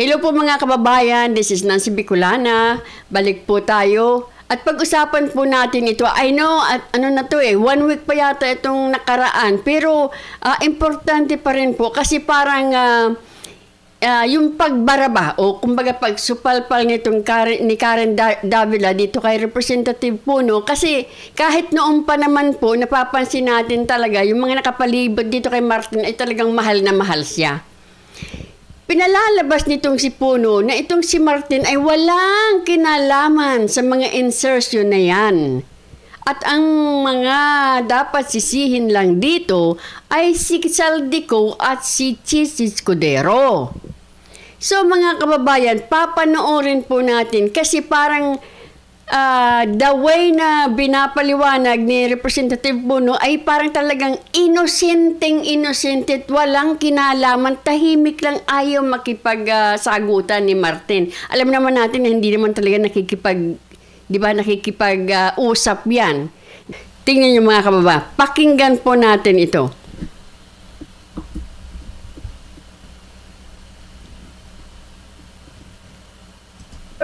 Hello po mga kababayan, this is Nancy Bicolana. Balik po tayo. At pag-usapan po natin ito, I know, at ano na to eh, one week pa yata itong nakaraan. Pero ah, importante pa rin po kasi parang ah, ah, yung pagbaraba o kumbaga pagsupalpal nitong Karen, ni Karen Da- Davila dito kay Representative Puno kasi kahit noong pa naman po napapansin natin talaga yung mga nakapalibot dito kay Martin ay talagang mahal na mahal siya. Pinalalabas nitong si Puno na itong si Martin ay walang kinalaman sa mga insertion na yan. At ang mga dapat sisihin lang dito ay si Saldico at si Chis Escudero. So mga kababayan, papanoorin po natin kasi parang ah, the way na binapaliwanag ni Representative Bono ay parang talagang inosenteng inosente at walang kinalaman, tahimik lang ayaw makipagsagutan ni Martin. Alam naman natin na hindi naman talaga nakikipag, di ba, nakikipag-usap yan. Tingnan niyo mga kababa, pakinggan po natin ito.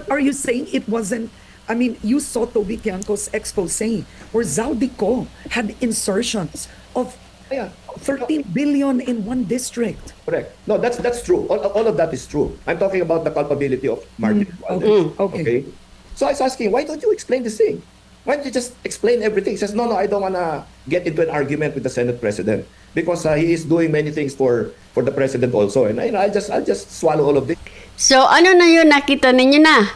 Are you saying it wasn't? I mean, you saw Toby Tiangco's expose where Zaldico had insertions of Yeah. 13 billion in one district. Correct. No, that's that's true. All, all of that is true. I'm talking about the culpability of Martin Romualdez. okay. okay. So I was asking, why don't you explain this thing? Why don't you just explain everything? He says, no, no, I don't want to get into an argument with the Senate President because uh, he is doing many things for for the President also. And I, I'll just I'll just swallow all of this. So, ano na yun, nakita ninyo na?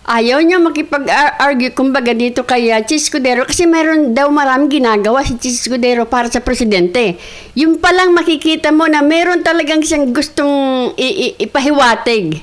Ayaw niya makipag-argue, kumbaga dito kay uh, Chis Escudero kasi meron daw maraming ginagawa si Chis Escudero para sa presidente. Yung palang makikita mo na meron talagang siyang gustong ipahiwatig.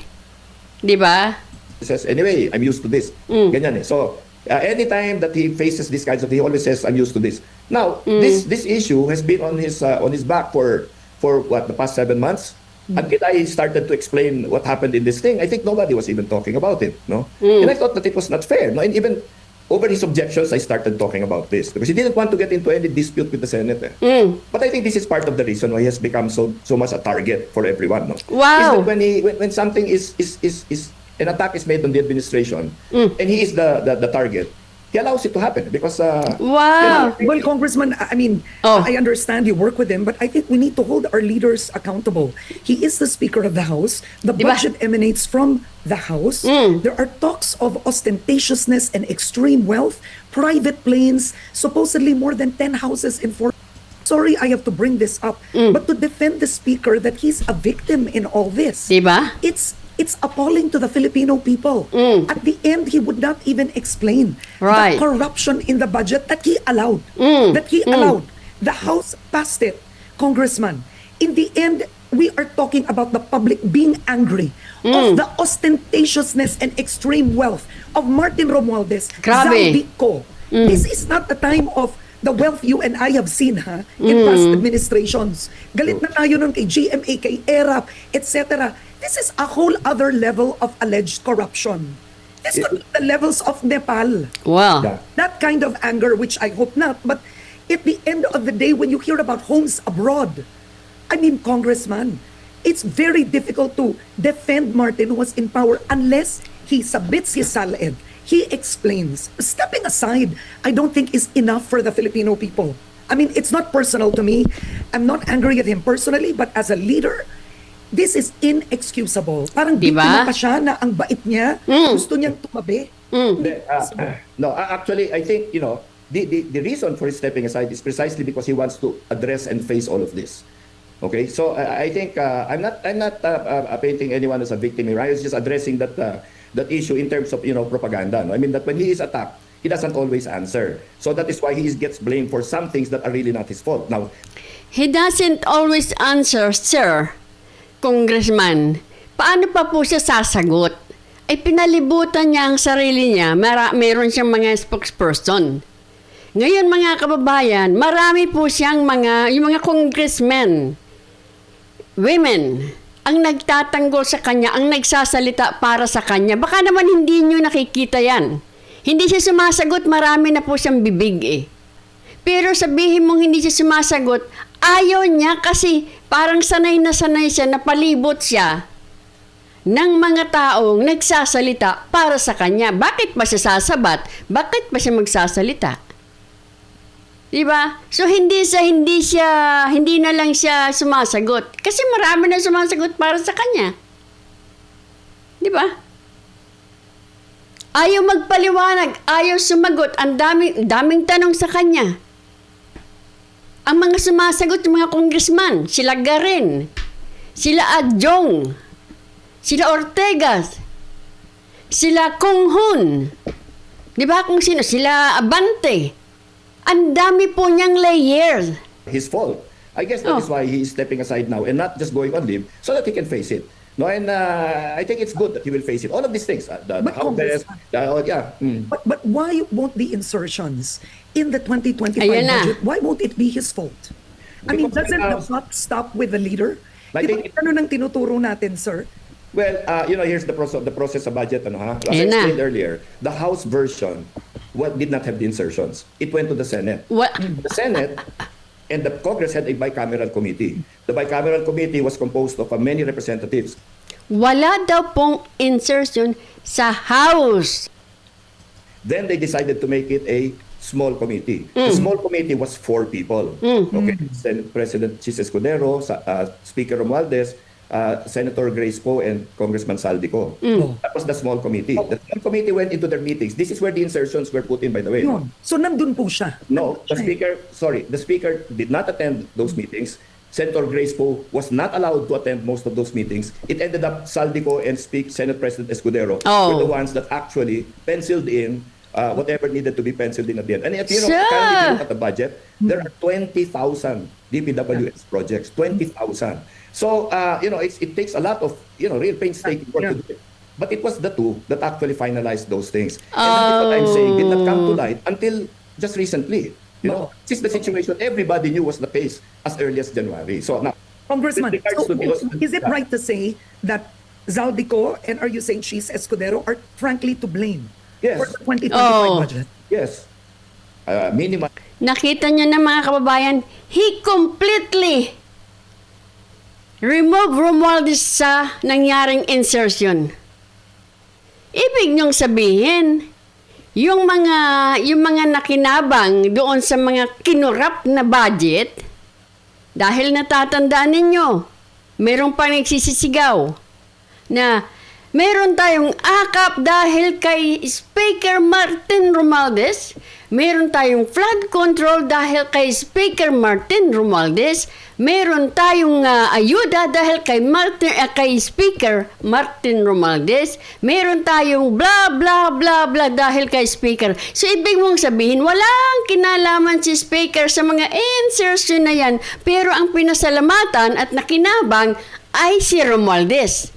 Di ba? He says, anyway, I'm used to this. Mm. Ganyan eh. So, uh, anytime that he faces these kinds of he always says, I'm used to this. Now, Mm. this this issue has been on his uh, on his back for for what the past seven months. Mm. Until I started to explain what happened in this thing, I think nobody was even talking about it. No, Mm. and I thought that it was not fair. No, and even over his objections, I started talking about this because he didn't want to get into any dispute with the Senate. eh. Mm. But I think this is part of the reason why he has become so so much a target for everyone. No? Wow. Is that when he when, when something is is is is an attack is made on the administration Mm. and he is the, the the target, he allows it to happen because uh, Wow! Well, Congressman, I mean, Oh. I understand you work with him, but I think we need to hold our leaders accountable. He is the Speaker of the House. The Di ba? budget emanates from the House. Mm. There are talks of ostentatiousness and extreme wealth, private planes, supposedly more than 10 houses in four. Sorry, I have to bring this up, Mm. but to defend the Speaker that he's a victim in all this. Di ba? It's it's appalling to the Filipino people. Mm. At the end, he would not even explain Right. the corruption in the budget that he allowed. Mm. That he Mm. allowed. The House passed it, Congressman. In the end, we are talking about the public being angry Mm. of the ostentatiousness and extreme wealth of Martin Romualdez, Grabe. Zaldico. This is not the time of the wealth you and I have seen ha in past administrations. Galit na tayo nun kay GMA, kay ERAP, etc. This is a whole other level of alleged corruption. This could be the levels of Nepal. Wow! yeah. That kind of anger, which I hope not, but at the end of the day, when you hear about homes abroad, I mean, Congressman, it's very difficult to defend Martin who was in power unless he submits his salad. He explains. Stepping aside, I don't think is enough for the Filipino people. I mean, it's not personal to me. I'm not angry at him personally, but as a leader, this is inexcusable. Parang Di ba? biktima pa siya na ang bait niya, Mm. gusto niyang tumabi. Hindi, uh, no, uh, actually, I think you know the, the the reason for his stepping aside is precisely because he wants to address and face all of this. Okay, so uh, I think uh, I'm not I'm not uh, uh, painting anyone as a victim here. I was just addressing that uh, that issue in terms of you know propaganda. No? I mean that when he is attacked, he doesn't always answer. So that is why he is, gets blamed for some things that are really not his fault. Now, He doesn't always answer, sir, congressman. Paano pa po siya sasagot? Ay pinalibutan niya ang sarili niya, Mara, meron siyang mga spokesperson. Ngayon mga kababayan, marami po siyang mga, yung mga congressmen, women, ang nagtatanggol sa kanya, ang nagsasalita para sa kanya. Baka naman hindi nyo nakikita yan. Hindi siya sumasagot, marami na po siyang bibig eh. Pero sabihin mong hindi siya sumasagot, ayaw niya kasi parang sanay na sanay siya, napalibot siya ng mga taong nagsasalita para sa kanya. Bakit ba siya sasabat? Bakit ba siya magsasalita? Di ba? So hindi sa hindi siya hindi na lang siya sumasagot kasi marami na sumasagot para sa kanya. Di ba? Ayaw magpaliwanag, ayaw sumagot, ang daming daming tanong sa kanya. Ang mga sumasagot yung mga congressman, sila Garin, sila Adjong, sila Ortega, sila Kung Hun, di ba kung sino, sila Abante. Ang dami po niyang layers. his fault. I guess that Oh. is why he is stepping aside now and not just going on leave so that he can face it. No, and uh, I think it's good that he will face it. All of these things, uh, the, the Congressman- the, oh, yeah. mm. But but why won't the insertions in the 2025 Ayan na. budget, why won't it be his fault? I mean, Because doesn't right the buck stop with the leader? I Di ba, think- ano nang tinuturo natin, sir? Well, uh, you know, here's the process, the process of budget. Ano, ha? As I Ayan na. explained earlier, the House version what did not have the insertions. It went to the Senate. What? The Senate and the Congress had a bicameral committee. The bicameral committee was composed of uh, many representatives. Wala daw pong insertion sa House. Then they decided to make it a small committee. The small committee was four people. Okay, Senate President Chis Escudero, sa- uh, Speaker Romualdez, uh, Senator Grace Poe, and Congressman Saldico. That was the small committee. The small committee went into their meetings. This is where the insertions were put in, by the way. Yun. So nandun po siya. No, Nandun the siya speaker, sorry, the speaker did not attend those meetings. Senator Grace Poe was not allowed to attend most of those meetings. It ended up Saldico and speak Senate President Escudero Oh. were the ones that actually penciled in uh, whatever needed to be penciled in at the end. And if you know, currently if you look at the budget, there are 20,000 DPWS projects, 20,000. So, uh, you know, it's, it takes a lot of, you know, real painstaking work Yeah. to do it. But it was the two that actually finalized those things. And that is what I'm saying, did not come to light until just recently. You know, this is the situation everybody knew was the case as early as January. So now, Congressman, so is it right to say that Zaldico and are you saying she's Escudero are frankly to blame Yes. for the 2025 Oh. budget? yes, uh, minimum Nakita niyo na mga kababayan, he completely removed Romualdez sa nangyaring insertion. Ibig niyong sabihin, yung mga yung mga nakinabang doon sa mga kinurap na budget, dahil natatandaan ninyo, merong pa nagsisisigaw na meron tayong akap dahil kay Speaker Martin Romualdez, meron tayong flood control dahil kay Speaker Martin Romualdez, meron tayong ah, ayuda dahil kay Martin ah, kay Speaker Martin Romualdez, meron tayong bla bla bla bla dahil kay Speaker. So ibig mong sabihin walang kinalaman si Speaker sa mga insertion na yan, pero ang pinasalamatan at nakinabang ay si Romualdez.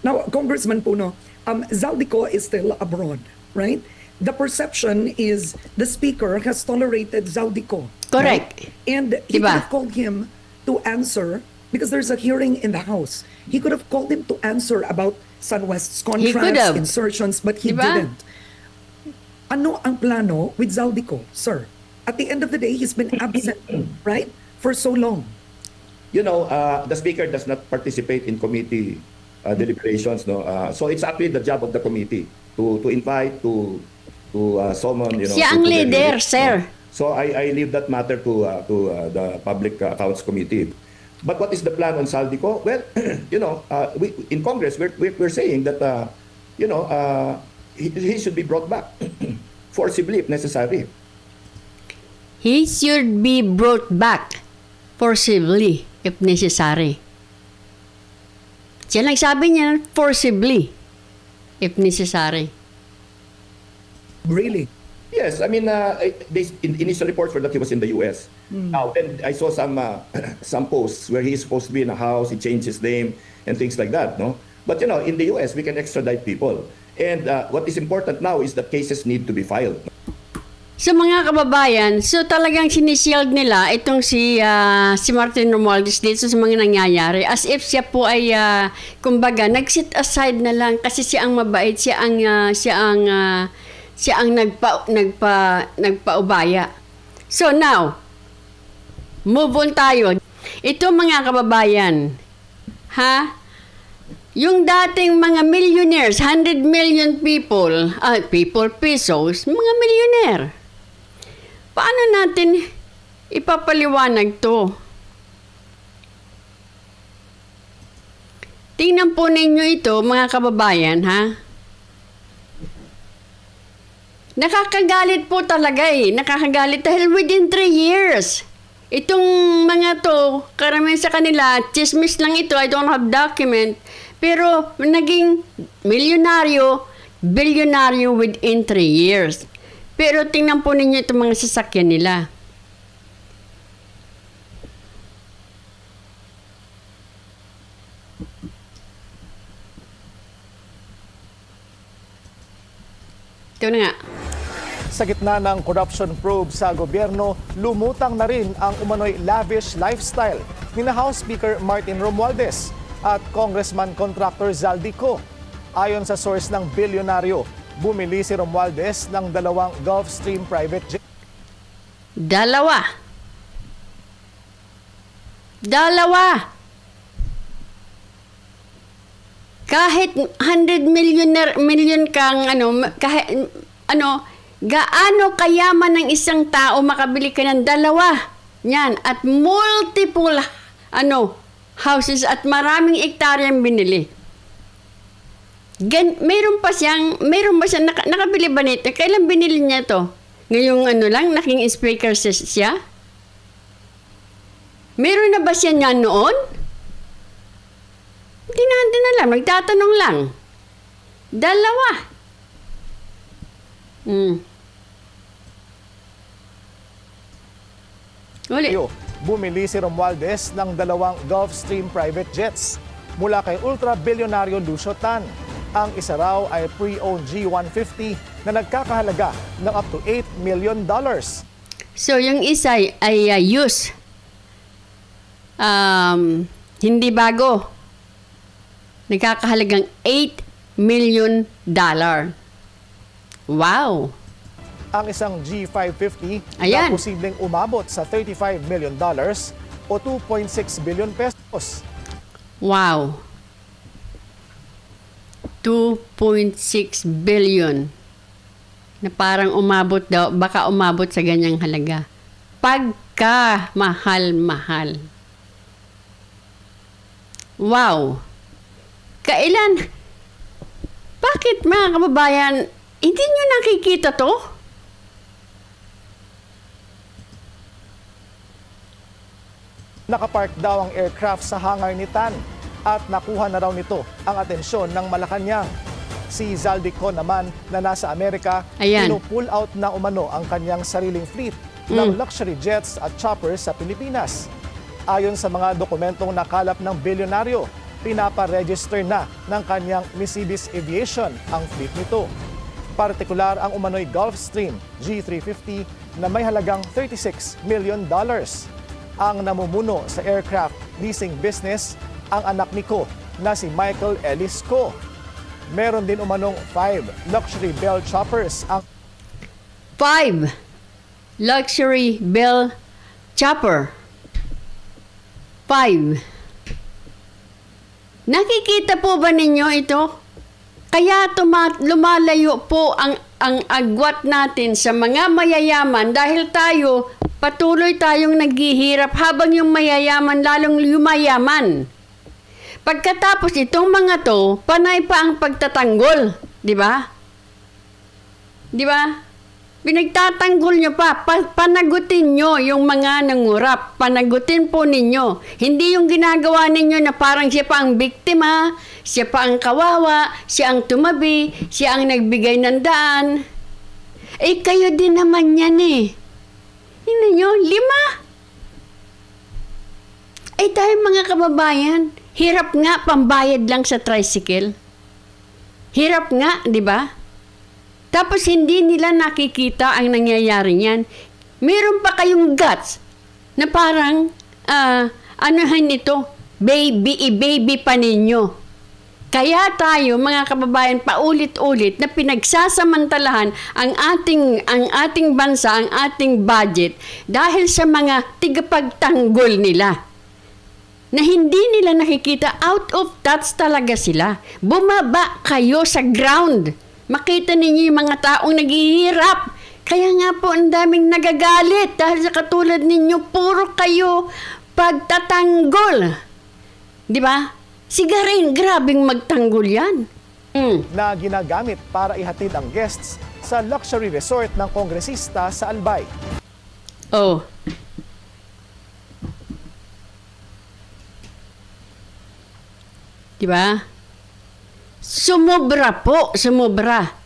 Now, Congressman Puno, um, Zaldico is still abroad, right? The perception is the speaker has tolerated Zaldico. Correct. right? And he Diba? could have called him to answer because there's a hearing in the House. He could have called him to answer about SunWest's contracts, insertions, but he Diba? didn't. Ano ang plano with Zaldico, sir? At the end of the day, he's been absent, right? For so long. you know, uh, the speaker does not participate in committee uh, deliberations. No, uh, so it's actually the job of the committee to to invite to to uh, summon. You know, Siya ang leader, sir. no? So I, I leave that matter to uh, to uh, the Public Accounts Committee. But what is the plan on Saldico? Well, you know, uh, we, in Congress we're, we're, we're saying that uh, you know uh, he, he should be brought back forcibly if necessary. He should be brought back forcibly if necessary. Siya nagsabi niya forcibly if necessary. Really? Yes, I mean, uh, they, in, initial reports were that he was in the U.S. Now, then I saw some uh, some posts where he is supposed to be in a house, he changed his name and things like that, no? But you know, in the U.S. we can extradite people, and uh, what is important now is that cases need to be filed. So mga kababayan, so talagang sinishield nila itong si ah, si Martin Romualdez dito sa mga nangyayari as if siya po ay ah, kumbaga nag-sit aside na lang kasi siya ang mabait, siya ang ah, siya ang ah, siya ang nagpa nagpa nagpaubaya. So now, move on tayo. Ito mga kababayan, ha? Yung dating mga millionaires, 100 million people, ah, people pesos, mga millionaire. Paano natin ipapaliwanag to? Tingnan po ninyo ito, mga kababayan, ha? Nakakagalit po talaga eh. Nakakagalit dahil within 3 years. Itong mga to, karamihan sa kanila, chismis lang ito, I don't have document. Pero naging milyonaryo, bilyonaryo within 3 years. Pero tingnan po ninyo itong mga sasakyan nila. Ito na nga. Sa gitna ng corruption probe sa gobyerno, lumutang na rin ang umano'y lavish lifestyle ni na House Speaker Martin Romualdez at Congressman Contractor Zaldico. Ayon sa source ng bilyonaryo, bumili si Romualdez ng dalawang Gulfstream private jet Dalawa. Dalawa. Kahit 100 million million kang ano kahit ano gaano kayaman ng isang tao makabili ka ng dalawa. Yan at multiple ano houses at maraming ektaryang binili. Gan, meron pa siyang, meron ba siya, naka, nakabili ba nito? Kailan binili niya to? Ngayong ano lang, naking speaker si- siya? Meron na ba siya niya noon? Hindi na, hindi na alam. Nagtatanong lang. Dalawa. Hmm. Ulit. Bumili si Romualdez ng dalawang Gulfstream private jets mula kay ultra-bilyonaryo Lucio Tan. Ang isa raw ay pre-owned G150 na nagkakahalaga ng up to 8 million dollars. So, yung isa ay, ay uh, use. Um, hindi bago. Nagkakahalagang 8 million dollar. Wow! Ang isang G550 Ayan. na posibleng umabot sa 35 million dollars o 2.6 billion pesos. Wow! 2.6 billion na parang umabot daw, baka umabot sa ganyang halaga. Pagka mahal-mahal. Wow! Kailan? Bakit mga kababayan, hindi nyo nakikita to? Nakapark daw ang aircraft sa hangar ni Tan at nakuha na raw nito ang atensyon ng Malacanang. Si Zaldico naman na nasa Amerika, Ayan. pull out na umano ang kanyang sariling fleet ng luxury jets at choppers sa Pilipinas. Ayon sa mga dokumentong nakalap ng bilyonaryo, pinapa-register na ng kanyang Misibis Aviation ang fleet nito. Partikular ang umano'y Gulfstream G350 na may halagang 36 million dollars. Ang namumuno sa aircraft leasing business ang anak ni Ko na si Michael Ellis Ko. Meron din umanong five luxury Bell choppers ang Five, luxury Bell chopper. Five. Nakikita po ba ninyo ito? Kaya tuma- lumalayo po ang, ang agwat natin sa mga mayayaman dahil tayo patuloy tayong naghihirap habang yung mayayaman lalong yumayaman. Pagkatapos itong mga to, panay pa ang pagtatanggol, di ba? Di ba? Pinagtatanggol nyo pa, pa, panagutin nyo yung mga nangurap. Panagutin po ninyo. Hindi yung ginagawa ninyo na parang siya pa ang biktima, siya pa ang kawawa, siya ang tumabi, siya ang nagbigay ng daan. Eh, kayo din naman yan eh. Hindi nyo, lima. Eh, tayo mga kababayan, hirap nga pambayad lang sa tricycle. Hirap nga, di ba? Tapos hindi nila nakikita ang nangyayari niyan. Meron pa kayong guts na parang, ah, anuhan ito, baby, i-baby pa ninyo. Kaya tayo, mga kababayan, paulit-ulit na pinagsasamantalahan ang ating, ang ating bansa, ang ating budget dahil sa mga tigapagtanggol nila. na hindi nila nakikita out of touch talaga sila. Bumaba kayo sa ground. Makita ninyo yung mga taong naghihirap. Kaya nga po ang daming nagagalit dahil sa katulad ninyo, puro kayo pagtatanggol. Di ba? Sigarin, grabing magtanggol yan. Mm. na ginagamit para ihatid ang guests sa luxury resort ng kongresista sa Albay. Oh. Di ba? Sumobra po, sumobra.